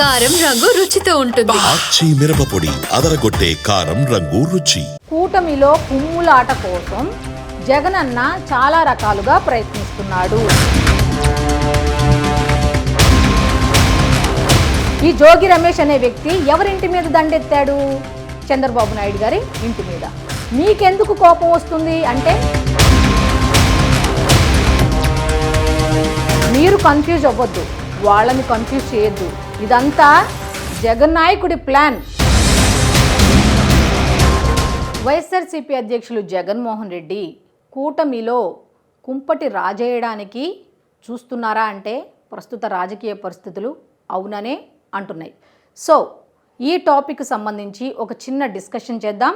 కారం రంగు రుచితో ఉంటుంది. ఆచి మిరపపొడి అదరగొట్టే కారం రంగు రుచి. కూటమిలో కుమ్ములాట కోసం జగనన్న చాలా రకాలుగా ప్రయత్నిస్తున్నాడు. ఈ జోగి రమేష్ అనే వ్యక్తి ఎవరింటి మీద దండెత్తాడు? చంద్రబాబు నాయుడు గారి ఇంటి మీద. మీకెందుకు కోపం వస్తుంది అంటే? మీరు కన్ఫ్యూజ్ అవ్వద్దు. వాళ్ళని కన్ఫ్యూజ్ చేయొద్దు. ఇదంతా జగన్ నాయకుడి ప్లాన్. వైఎస్ఆర్సీపీ అధ్యక్షులు జగన్మోహన్ రెడ్డి కూటమిలో కుంపటి రాజేయడానికి చూస్తున్నారా అంటే ప్రస్తుత రాజకీయ పరిస్థితులు అవుననే అంటున్నాయి. సో ఈ టాపిక్ సంబంధించి ఒక చిన్న డిస్కషన్ చేద్దాం.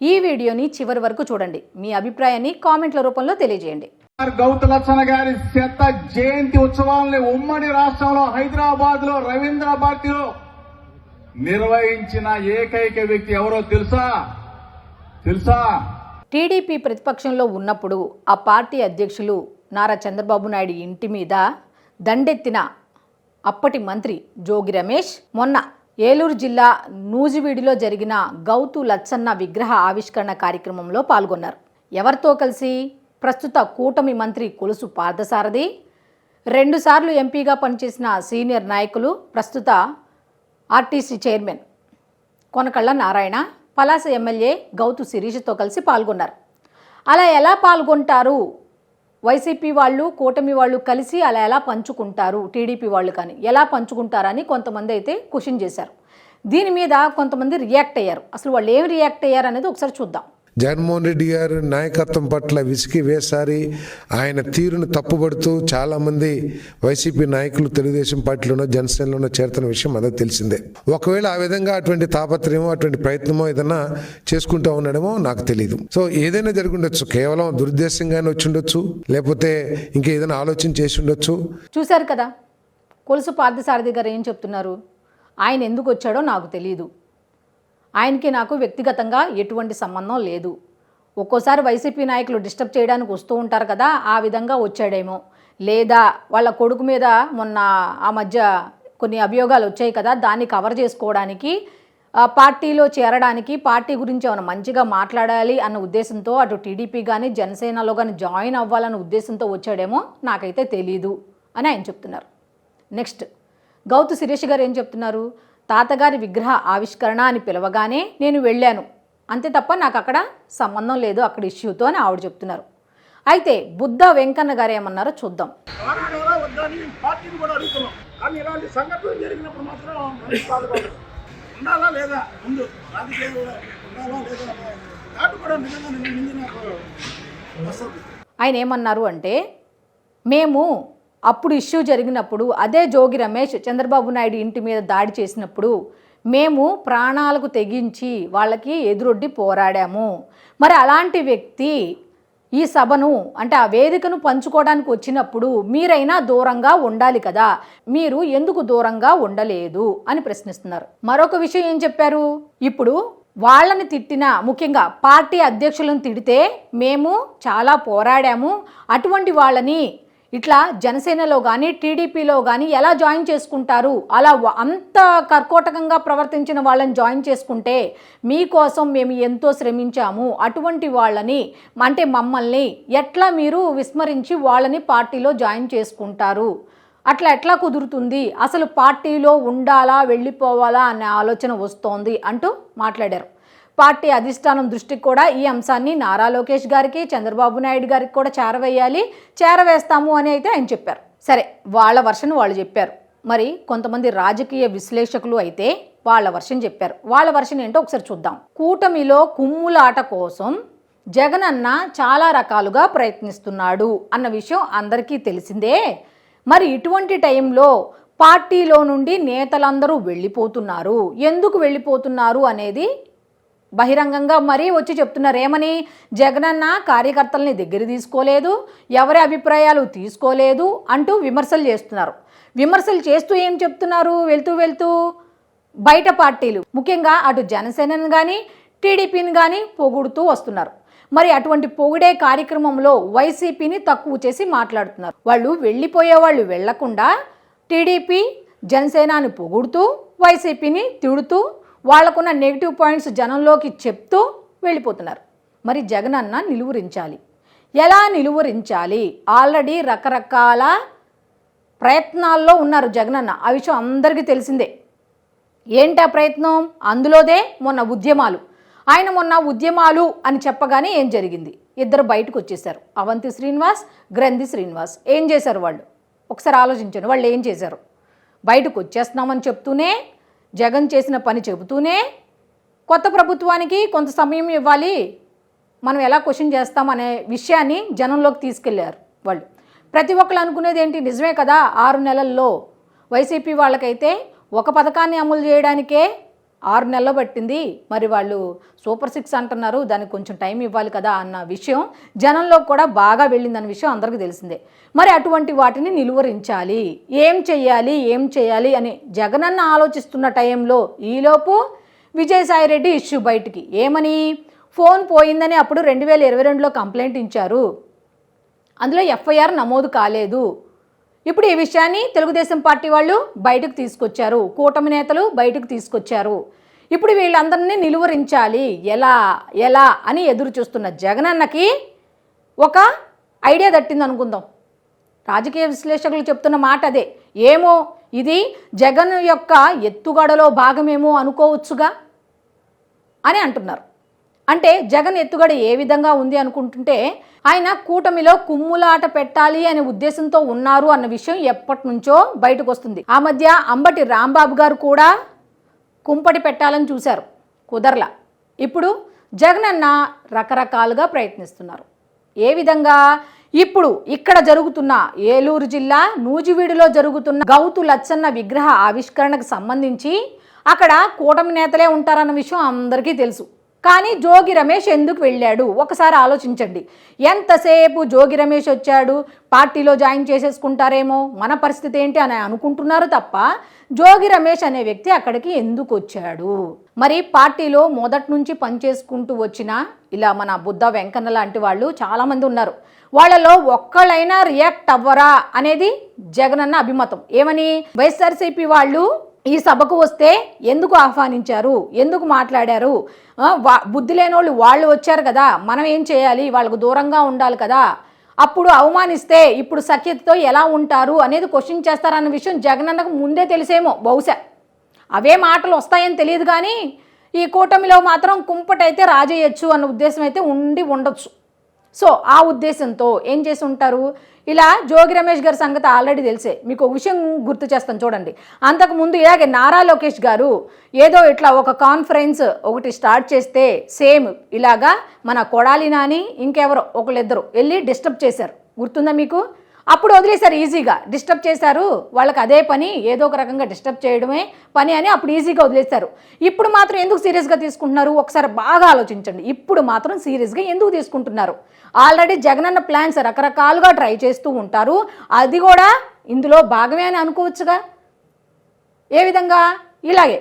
ఈ వీడియోని చివరి వరకు చూడండి. మీ అభిప్రాయాన్ని కామెంట్ల రూపంలో తెలియజేయండి. గారు లచ్చన గారి శత జయంతి ఉత్సవాలని ఉమ్మడి రాష్ట్రంలో హైదరాబాద్లో రవీంద్ర భారతిలో నిర్వహించిన ఏకైక వ్యక్తి ఎవరో తెలుసా? తెలుసా? టీడీపీ ప్రతిపక్షంలో ఉన్నప్పుడు ఆ పార్టీ అధ్యక్షులు నారా చంద్రబాబు నాయుడు ఇంటి మీద దండెత్తిన అప్పటి మంత్రి జోగి రమేష్ మొన్న ఏలూరు జిల్లా నూజివీడిలో జరిగిన గౌతు లచ్చన్న విగ్రహ ఆవిష్కరణ కార్యక్రమంలో పాల్గొన్నారు. ఎవరితో కలిసి? ప్రస్తుత కూటమి మంత్రి కొలుసు పార్థసారథి రెండుసార్లు ఎంపీగా పనిచేసిన సీనియర్ నాయకులు ప్రస్తుత RTC chairman Konakalla Narayana Palasa MLA Gouthu శిరీష్తో కలిసి పాల్గొన్నారు. అలా ఎలా పాల్గొంటారు? వైసీపీ వాళ్ళు కూటమి వాళ్ళు కలిసి అలా ఎలా పంచుకుంటారు? టీడీపీ వాళ్ళు కానీ ఎలా పంచుకుంటారని కొంతమంది అయితే క్వశ్చన్ చేశారు. దీని మీద కొంతమంది రియాక్ట్ అయ్యారు. అసలు వాళ్ళు ఏం రియాక్ట్ అయ్యారు అనేది ఒకసారి చూద్దాం. జగన్మోహన్ రెడ్డి గారు నాయకత్వం పట్ల విసిగి వేసారి ఆయన తీరును తప్పుబడుతూ చాలామంది వైసీపీ నాయకులు తెలుగుదేశం పార్టీలోనో జనసేనలోనో చేరుతున్న విషయం అందరూ తెలిసిందే. ఒకవేళ ఆ విధంగా అటువంటి తాపత్రయమో అటువంటి ప్రయత్నమో ఏదైనా చేసుకుంటూ ఉండడమో నాకు తెలియదు సో ఏదైనా జరిగి ఉండొచ్చు కేవలం దురుద్దేశంగానే వచ్చి ఉండొచ్చు లేకపోతే ఇంకేదైనా ఆలోచన చేసి ఉండొచ్చు. చూశారు కదా కొలుసు పార్థసారథి గారు ఏం చెప్తున్నారు? ఆయన ఎందుకు వచ్చాడో నాకు తెలియదు ఆయనకి నాకు వ్యక్తిగతంగా ఎటువంటి సంబంధం లేదు. ఒక్కోసారి వైసీపీ నాయకులు డిస్టర్బ్ చేయడానికి వస్తూ ఉంటారు కదా ఆ విధంగా వచ్చాడేమో. లేదా వాళ్ళ కొడుకు మీద మొన్న ఆ మధ్య కొన్ని అభియోగాలు వచ్చాయి కదా దాన్ని కవర్ చేసుకోవడానికి పార్టీలో చేరడానికి పార్టీ గురించి ఏమైనా మంచిగా మాట్లాడాలి అన్న ఉద్దేశంతో అటు టీడీపీ కానీ జనసేనలో కానీ జాయిన్ అవ్వాలన్న ఉద్దేశంతో వచ్చాడేమో నాకైతే తెలీదు అని ఆయన చెప్తున్నారు. నెక్స్ట్ గౌతు శిరీష్ గారు ఏం చెప్తున్నారు? తాతగారి విగ్రహ ఆవిష్కరణ అని పిలవగానే నేను వెళ్ళాను. అంతే తప్ప నాకు అక్కడ సంబంధం లేదు అక్కడ ఇష్యూతో అని ఆవిడ చెప్తున్నారు. అయితే బుద్ధ వెంకన్న గారు ఏమన్నారో చూద్దాం. పోరాడాలా వద్దని పార్టీని కూడా అడుగుతున్నాం కానీ ఇలాంటి సంఘటనలు జరిగినప్పుడు మాత్రం మనసు బాధపడదు ఉండాలా లేదా ముందు రాజకీయం కూడా ఉండాలా లేదా అనే దాటి కూడా నిజంగా నిన్న నింది నాకు వస్తుంది ఆయన ఏమన్నారు అంటే మేము అప్పుడు ఇష్యూ జరిగినప్పుడు అదే జోగి రమేష్ చంద్రబాబు నాయుడు ఇంటి మీద దాడి చేసినప్పుడు మేము ప్రాణాలకు తెగించి వాళ్ళకి ఎదురొడ్డి పోరాడాము. మరి అలాంటి వ్యక్తి ఈ సభను అంటే ఆ వేదికను పంచుకోవడానికి వచ్చినప్పుడు మీరైనా దూరంగా ఉండాలి కదా మీరు ఎందుకు దూరంగా ఉండలేదు అని ప్రశ్నిస్తున్నారు. మరొక విషయం ఏం చెప్పారు? ఇప్పుడు వాళ్ళని తిట్టిన ముఖ్యంగా పార్టీ అధ్యక్షులను తిడితే మేము చాలా పోరాడాము. అటువంటి వాళ్ళని ఇట్లా జనసేనలో కానీ టీడీపీలో కానీ ఎలా జాయిన్ చేసుకుంటారు? అలా అంత కర్కోటకంగా ప్రవర్తించిన వాళ్ళని జాయిన్ చేసుకుంటే మీకోసం మేము ఎంతో శ్రమించాము. అటువంటి వాళ్ళని అంటే మమ్మల్ని ఎట్లా మీరు విస్మరించి వాళ్ళని పార్టీలో జాయిన్ చేసుకుంటారు? అట్లా ఎట్లా కుదురుతుంది? అసలు పార్టీలో ఉండాలా వెళ్ళిపోవాలా అనే ఆలోచన వస్తోంది అంటూ మాట్లాడారు. పార్టీ అధిష్టానం దృష్టికి కూడా ఈ అంశాన్ని నారా లోకేష్ గారికి చంద్రబాబు నాయుడు గారికి కూడా చేరవేయాలి. చేరవేస్తాము అని అయితే ఆయన చెప్పారు. సరే వాళ్ళ వర్షన్ వాళ్ళు చెప్పారు. మరి కొంతమంది రాజకీయ విశ్లేషకులు అయితే వాళ్ళ వర్షన్ చెప్పారు. వాళ్ళ వర్షన్ ఏంటో ఒకసారి చూద్దాం. కూటమిలో కుమ్ములాట కోసం జగనన్న చాలా రకాలుగా ప్రయత్నిస్తున్నాడు అన్న విషయం అందరికీ తెలిసిందే. మరి ఇటువంటి టైంలో పార్టీలో నుండి నేతలందరూ వెళ్ళిపోతున్నారు. ఎందుకు వెళ్ళిపోతున్నారు అనేది బహిరంగంగా మరీ వచ్చి చెప్తున్నారు ఏమని జగనన్న కార్యకర్తల్ని దగ్గర తీసుకోలేదు ఎవరి అభిప్రాయాలు తీసుకోలేదు అంటూ విమర్శలు చేస్తున్నారు. విమర్శలు చేస్తూ ఏం చెప్తున్నారు? వెళ్తూ వెళ్తూ బయట పార్టీలు ముఖ్యంగా అటు జనసేనను కానీ టీడీపీని కానీ పొగుడుతూ వస్తున్నారు. మరి అటువంటి పొగిడే కార్యక్రమంలో వైసీపీని తక్కువ చేసి మాట్లాడుతున్నారు. వాళ్ళు వెళ్ళిపోయే వాళ్ళు వెళ్ళకుండా టీడీపీ జనసేనాని పొగుడుతూ వైసీపీని తిడుతూ వాళ్ళకున్న నెగిటివ్ పాయింట్స్ జనంలోకి చెప్తూ వెళ్ళిపోతున్నారు. మరి జగన్ అన్న నిలువరించాలి. ఎలా నిలువరించాలి? ఆల్రెడీ రకరకాల ప్రయత్నాల్లో ఉన్నారు జగనన్న ఆ విషయం అందరికీ తెలిసిందే. ఏంటా ప్రయత్నం? అందులోదే మొన్న ఉద్యమాలు. ఆయన మొన్న ఉద్యమాలు అని చెప్పగానే ఏం జరిగింది? ఇద్దరు బయటకు వచ్చేసారు అవంతి శ్రీనివాస్ గ్రంథి శ్రీనివాస్. ఏం చేశారు వాళ్ళు? ఒకసారి ఆలోచించండి. వాళ్ళు ఏం చేశారు? బయటకు వచ్చేస్తున్నామని చెప్తూనే జగన్ చేసిన పని చెబుతూనే కొత్త ప్రభుత్వానికి కొంత సమయం ఇవ్వాలి. మనం ఎలా క్వశ్చన్ చేస్తామనే విషయాన్ని జనంలోకి తీసుకెళ్ళారు వాళ్ళు. ప్రతి ఒక్కరు అనుకునేది ఏంటి? నిజమే కదా ఆరు నెలల్లో వైసీపీ వాళ్ళకైతే ఒక పథకాన్ని అమలు చేయడానికే ఆరు నెలలు పట్టింది. మరి వాళ్ళు సూపర్ సిక్స్ అంటున్నారు దానికి కొంచెం టైం ఇవ్వాలి కదా అన్న విషయం జనంలో కూడా బాగా వెళ్ళిందన్న విషయం అందరికీ తెలిసిందే. మరి అటువంటి వాటిని నిలువరించాలి. ఏం చేయాలి ఏం చేయాలి అని జగనన్న ఆలోచిస్తున్న టైంలో ఈలోపు విజయసాయిరెడ్డి ఇష్యూ బయటికి. ఏమని? ఫోన్ పోయిందని అప్పుడు రెండు వేల ఇరవై రెండులో కంప్లైంట్ ఇచ్చారు. అందులో ఎఫ్ఐఆర్ నమోదు కాలేదు. ఇప్పుడు ఈ విషయాన్ని తెలుగుదేశం పార్టీ వాళ్ళు బయటకు తీసుకొచ్చారు. కూటమి నేతలు బయటకు తీసుకొచ్చారు. ఇప్పుడు వీళ్ళందరినీ నిలువరించాలి. ఎలా? ఎలా? అని ఎదురు చూస్తున్న జగనన్నకి ఒక ఐడియా దట్టింది అనుకుందాం. రాజకీయ విశ్లేషకులు చెప్తున్న మాట అదే. ఏమో? ఇది జగన్ యొక్క ఎత్తుగడలో భాగమేమో అనుకోవచ్చుగా అని అంటున్నారు. అంటే జగన్ ఎత్తుగడ ఏ విధంగా ఉంది అనుకుంటుంటే ఆయన కూటమిలో కుమ్ములాట పెట్టాలి అనే ఉద్దేశంతో ఉన్నారు అన్న విషయం ఎప్పటి నుంచో బయటకు వస్తుంది ఆ మధ్య అంబటి రాంబాబు గారు కూడా కుంపటి పెట్టాలని చూశారు. కుదరలా. ఇప్పుడు జగన్ అన్న రకరకాలుగా ప్రయత్నిస్తున్నారు. ఏ విధంగా? ఇప్పుడు ఇక్కడ జరుగుతున్న ఏలూరు జిల్లా నూజివీడులో జరుగుతున్న గౌతు లచ్చన్న విగ్రహ ఆవిష్కరణకు సంబంధించి అక్కడ కూటమి నేతలే ఉంటారన్న విషయం అందరికీ తెలుసు. కానీ జోగి రమేష్ ఎందుకు వెళ్ళాడు? ఒకసారి ఆలోచించండి. ఎంతసేపు జోగి రమేష్ వచ్చాడు? పార్టీలో జాయిన్ చేసేసుకుంటారేమో? మన పరిస్థితి ఏంటి అని అనుకుంటున్నారు తప్ప జోగి రమేష్ అనే వ్యక్తి అక్కడికి ఎందుకు వచ్చాడు? మరి పార్టీలో మొదటి నుంచి పనిచేసుకుంటూ వచ్చిన ఇలా మన బుద్ధ వెంకన్న లాంటి వాళ్ళు చాలామంది ఉన్నారు. వాళ్ళలో ఒక్కళ్ళైనా రియాక్ట్ అవ్వరా అనేది జగనన్న అభిమతం. ఏమని? వైఎస్ఆర్సీపీ వాళ్ళు ఈ సభకు వస్తే ఎందుకు ఆహ్వానించారు? ఎందుకు మాట్లాడారు? వా- బుద్ధి లేని వాళ్ళు వాళ్ళు వచ్చారు కదా మనం ఏం చేయాలి? వాళ్ళకు దూరంగా ఉండాలి కదా. అప్పుడు అవమానిస్తే ఇప్పుడు సఖ్యతతో ఎలా ఉంటారు అనేది క్వశ్చన్ చేస్తారన్న విషయం జగనన్నకు ముందే తెలిసేమో బహుశా. అవే మాటలు వస్తాయని తెలియదు కానీ ఈ కూటమిలో మాత్రం కుంపటైతే రాజేయచ్చు అన్న ఉద్దేశం అయితే ఉండి ఉండొచ్చు. సో ఆ ఉద్దేశంతో ఏం చేసి ఉంటారు ఇలా జోగి రమేష్ గారి సంగతి ఆల్రెడీ తెలిసే. మీకు ఒక విషయం గుర్తు చేస్తాను చూడండి. అంతకుముందు ఇలాగే నారా లోకేష్ గారు ఏదో ఇట్లా ఒక కాన్ఫరెన్స్ ఒకటి స్టార్ట్ చేస్తే సేమ్ ఇలాగా మన కొడాలి నాని ఇంకెవరో ఒకళ్ళిద్దరు వెళ్ళి డిస్టర్బ్ చేశారు. గుర్తుందా మీకు? అప్పుడు వదిలేశారు ఈజీగా డిస్టర్బ్ చేశారు వాళ్ళకి అదే పని ఏదో ఒక రకంగా డిస్టర్బ్ చేయడమే పని అని అప్పుడు ఈజీగా వదిలేశారు. ఇప్పుడు మాత్రం ఎందుకు సీరియస్గా తీసుకుంటున్నారు? ఒకసారి బాగా ఆలోచించండి. ఇప్పుడు మాత్రం సీరియస్గా ఎందుకు తీసుకుంటున్నారు? ఆల్రెడీ జగనన్న ప్లాన్స్ రకరకాలుగా ట్రై చేస్తూ ఉంటారు. అది కూడా ఇందులో భాగమే అని అనుకోవచ్చుగా? ఏ విధంగా? ఇలాగే.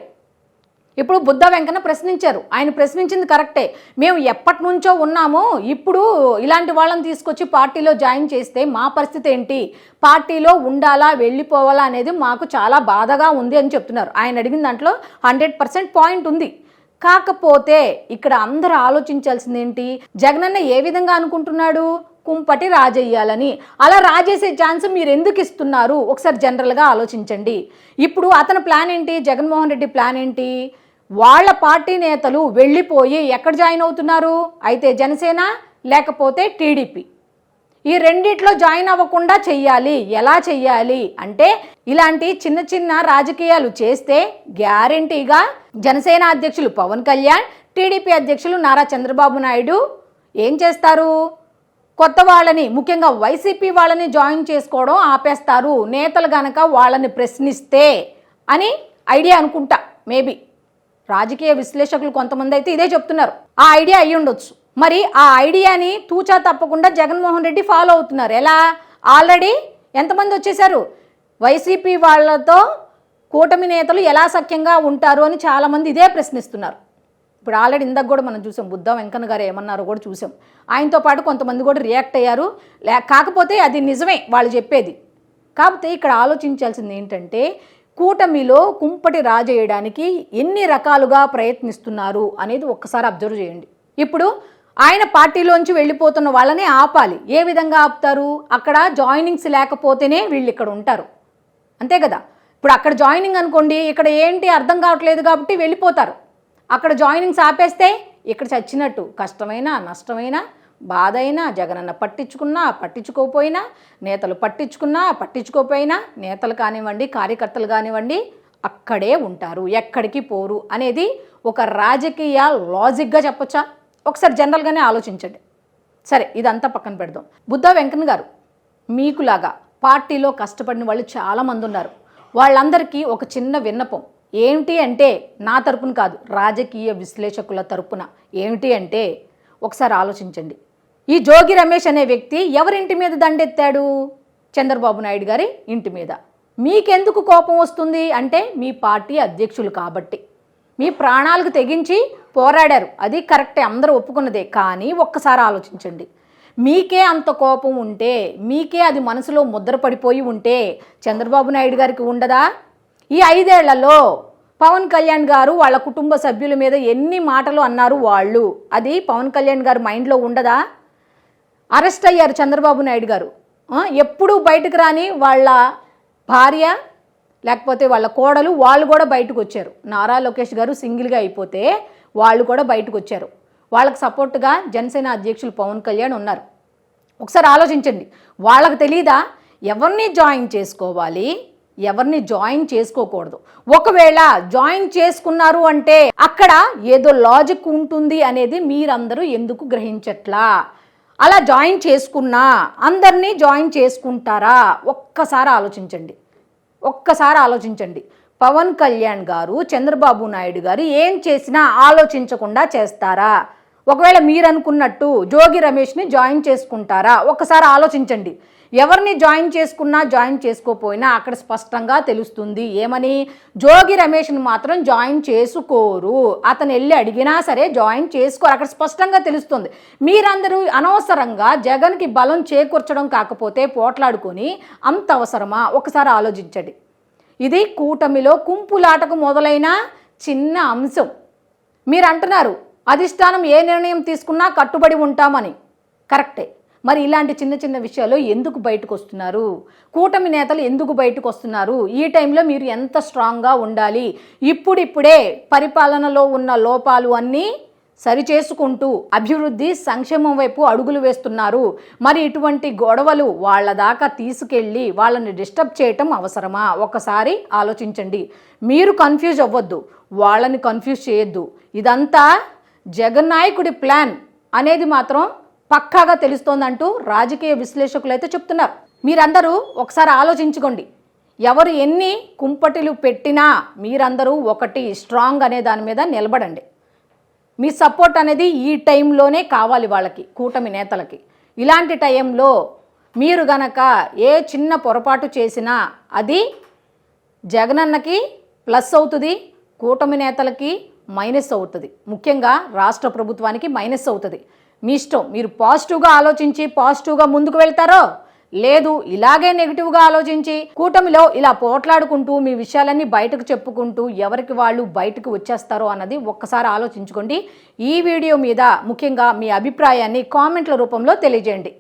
ఇప్పుడు బుద్ధ వెంకన్న ప్రశ్నించారు. ఆయన ప్రశ్నించింది కరెక్టే. మేము ఎప్పటి నుంచో ఉన్నాము ఇప్పుడు ఇలాంటి వాళ్ళని తీసుకొచ్చి పార్టీలో జాయిన్ చేస్తే మా పరిస్థితి ఏంటి? పార్టీలో ఉండాలా వెళ్ళిపోవాలా అనేది మాకు చాలా బాధగా ఉంది అని చెప్తున్నారు. ఆయన అడిగిన దాంట్లో హండ్రెడ్ పర్సెంట్ పాయింట్ ఉంది. కాకపోతే ఇక్కడ అందరూ ఆలోచించాల్సింది ఏంటి? జగనన్న ఏ విధంగా అనుకుంటున్నాడు? కుంపటి రాజేయాలని అలా రాజేసే ఛాన్స్ మీరు ఎందుకు ఇస్తున్నారు? ఒకసారి జనరల్గా ఆలోచించండి. ఇప్పుడు అతని ప్లాన్ ఏంటి? జగన్మోహన్ రెడ్డి ప్లాన్ ఏంటి? వాళ్ళ పార్టీ నేతలు వెళ్ళిపోయి ఎక్కడ జాయిన్ అవుతున్నారు? అయితే జనసేన లేకపోతే టీడీపీ. ఈ రెండిట్లో జాయిన్ అవ్వకుండా చెయ్యాలి. ఎలా చెయ్యాలి? అంటే ఇలాంటి చిన్న చిన్న రాజకీయాలు చేస్తే గ్యారంటీగా జనసేన అధ్యక్షులు పవన్ కళ్యాణ్ టీడీపీ అధ్యక్షులు నారా చంద్రబాబు నాయుడు ఏం చేస్తారు? కొత్త వాళ్ళని ముఖ్యంగా వైసీపీ వాళ్ళని జాయిన్ చేసుకోవడం ఆపేస్తారు. నేతలు గనక వాళ్ళని ప్రశ్నిస్తే అని ఐడియా అనుకుంటా మేబీ. రాజకీయ విశ్లేషకులు కొంతమంది అయితే ఇదే చెప్తున్నారు. ఆ ఐడియా అయ్యి ఉండొచ్చు. మరి ఆ ఐడియాని తూచా తప్పకుండా జగన్మోహన్ రెడ్డి ఫాలో అవుతున్నారు. ఎలా? ఆల్రెడీ ఎంతమంది వచ్చేసారు వైసీపీ వాళ్ళతో కూటమి నేతలు ఎలా సఖ్యంగా ఉంటారు అని చాలామంది ఇదే ప్రశ్నిస్తున్నారు. ఇప్పుడు ఆల్రెడీ ఇందాక కూడా మనం చూసాం బుద్ధ వెంకన్న గారు ఏమన్నారో కూడా చూసాం. ఆయనతో పాటు కొంతమంది కూడా రియాక్ట్ అయ్యారు. లే కాకపోతే అది నిజమే వాళ్ళు చెప్పేది. కాకపోతే ఇక్కడ ఆలోచించాల్సింది ఏంటంటే కూటమిలో కుంపటి రాజేయడానికి ఎన్ని రకాలుగా ప్రయత్నిస్తున్నారు అనేది ఒక్కసారి అబ్జర్వ్ చేయండి. ఇప్పుడు ఆయన పార్టీలోంచి వెళ్ళిపోతున్న వాళ్ళని ఆపాలి. ఏ విధంగా ఆపుతారు? అక్కడ జాయినింగ్స్ లేకపోతేనే వీళ్ళు ఇక్కడ ఉంటారు. అంతే కదా? ఇప్పుడు అక్కడ జాయినింగ్ అనుకోండి ఇక్కడ ఏంటి అర్థం కావట్లేదు కాబట్టి వెళ్ళిపోతారు. అక్కడ జాయినింగ్స్ ఆపేస్తే ఇక్కడ చచ్చినట్టు కష్టమైనా నష్టమైనా బాధ అయినా జగనన్న పట్టించుకున్నా పట్టించుకోకపోయినా నేతలు పట్టించుకున్నా పట్టించుకోకపోయినా నేతలు కానివ్వండి కార్యకర్తలు కానివ్వండి అక్కడే ఉంటారు ఎక్కడికి పోరు అనేది ఒక రాజకీయ లాజిక్గా చెప్పొచ్చా? ఒకసారి జనరల్గానే ఆలోచించండి. సరే ఇదంతా పక్కన పెడదాం. బుద్ధ వెంకన్న గారు మీకులాగా పార్టీలో కష్టపడిన వాళ్ళు చాలామంది ఉన్నారు. వాళ్ళందరికీ ఒక చిన్న విన్నపం. ఏమిటి అంటే నా తరపున కాదు రాజకీయ విశ్లేషకుల తరపున. ఏమిటి అంటే ఒకసారి ఆలోచించండి. ఈ జోగి రమేష్ అనే వ్యక్తి ఎవరింటి మీద దండెత్తాడు? చంద్రబాబు నాయుడు గారి ఇంటి మీద. మీకెందుకు కోపం వస్తుంది? అంటే మీ పార్టీ అధ్యక్షులు కాబట్టి. మీ ప్రాణాలకు తెగించి పోరాడారు. అది కరెక్టే అందరూ ఒప్పుకున్నదే. కానీ ఒక్కసారి ఆలోచించండి. మీకే అంత కోపం ఉంటే మీకే అది మనసులో ముద్రపడిపోయి ఉంటే చంద్రబాబు నాయుడు గారికి ఉండదా? ఈ ఐదేళ్ళలో పవన్ కళ్యాణ్ గారు వాళ్ళ కుటుంబ సభ్యుల మీద ఎన్ని మాటలు అన్నారు వాళ్ళు? అది పవన్ కళ్యాణ్ గారు మైండ్లో ఉండదా? అరెస్ట్ అయ్యారు చంద్రబాబు నాయుడు గారు. ఎప్పుడూ బయటకు రాని వాళ్ళ భార్య లేకపోతే వాళ్ళ కోడలు వాళ్ళు కూడా బయటకు వచ్చారు. నారా లోకేష్ గారు సింగిల్గా అయిపోతే వాళ్ళు కూడా బయటకు వచ్చారు. వాళ్ళకి సపోర్ట్గా జనసేన అధ్యక్షులు పవన్ కళ్యాణ్ ఉన్నారు. ఒకసారి ఆలోచించండి. వాళ్ళకి తెలీదా? ఎవరిని జాయిన్ చేసుకోవాలి? ఎవరిని జాయిన్ చేసుకోకూడదు. ఒకవేళ జాయిన్ చేసుకున్నారు అంటే అక్కడ ఏదో లాజిక్ ఉంటుంది అనేది మీరందరూ ఎందుకు గ్రహించట్లా? అలా జాయిన్ చేసుకున్నా అందరినీ జాయిన్ చేసుకుంటారా? ఒక్కసారి ఆలోచించండి. ఒక్కసారి ఆలోచించండి. పవన్ కళ్యాణ్ గారు చంద్రబాబు నాయుడు గారు ఏం చేసినా ఆలోచించకుండా చేస్తారా? ఒకవేళ మీరు అనుకున్నట్టు జోగి రమేష్ని జాయిన్ చేసుకుంటారా? ఒకసారి ఆలోచించండి. ఎవరిని జాయిన్ చేసుకున్నా జాయిన్ చేసుకోపోయినా అక్కడ స్పష్టంగా తెలుస్తుంది. ఏమని? జోగి రమేష్ని మాత్రం జాయిన్ చేసుకోరు. అతను వెళ్ళి అడిగినా సరే జాయిన్ చేసుకోరు. అక్కడ స్పష్టంగా తెలుస్తుంది. మీరందరూ అనవసరంగా జగన్కి బలం చేకూర్చడం కాకపోతే పోట్లాడుకొని అంత అవసరమా? ఒకసారి ఆలోచించండి. ఇది కూటమిలో కుంపులాటకు మొదలైన చిన్న అంశం. మీరు అంటున్నారు అధిష్టానం ఏ నిర్ణయం తీసుకున్నా కట్టుబడి ఉంటామని. కరెక్టే. మరి ఇలాంటి చిన్న చిన్న విషయాలు ఎందుకు బయటకు వస్తున్నారు కూటమి నేతలు ఎందుకు బయటకు వస్తున్నారు ఈ టైంలో మీరు ఎంత స్ట్రాంగ్గా ఉండాలి? ఇప్పుడిప్పుడే పరిపాలనలో ఉన్న లోపాలు అన్నీ సరిచేసుకుంటూ అభివృద్ధి సంక్షేమం వైపు అడుగులు వేస్తున్నారు. మరి ఇటువంటి గొడవలు వాళ్ళ దాకా తీసుకెళ్ళి వాళ్ళని డిస్టర్బ్ చేయటం అవసరమా? ఒకసారి ఆలోచించండి. మీరు కన్ఫ్యూజ్ అవ్వద్దు. వాళ్ళని కన్ఫ్యూజ్ చేయొద్దు. ఇదంతా జగన్నాయకుడి ప్లాన్ అనేది మాత్రం పక్కాగా తెలుస్తోందంటూ రాజకీయ విశ్లేషకులు అయితే చెప్తున్నారు. మీరందరూ ఒకసారి ఆలోచించుకోండి. ఎవరు ఎన్ని కుంపటిలు పెట్టినా మీరందరూ ఒకటి స్ట్రాంగ్ అనే దాని మీద నిలబడండి. మీ సపోర్ట్ అనేది ఈ టైంలోనే కావాలి వాళ్ళకి కూటమి నేతలకి. ఇలాంటి టైంలో మీరు గనక ఏ చిన్న పొరపాటు చేసినా అది జగనన్నకి ప్లస్ అవుతుంది కూటమి నేతలకి మైనస్ అవుతుంది. ముఖ్యంగా రాష్ట్ర ప్రభుత్వానికి మైనస్ అవుతుంది. మీ ఇష్టం. మీరు పాజిటివ్గా ఆలోచించి పాజిటివ్గా ముందుకు వెళ్తారో లేదు ఇలాగే నెగిటివ్గా ఆలోచించి కూటమిలో ఇలా పోట్లాడుకుంటూ మీ విషయాలన్నీ బయటకు చెప్పుకుంటూ ఎవరికి వాళ్ళు బయటకు వచ్చేస్తారో అన్నది ఒక్కసారి ఆలోచించుకోండి. ఈ వీడియో మీద ముఖ్యంగా మీ అభిప్రాయాన్ని కామెంట్ల రూపంలో తెలియజేయండి.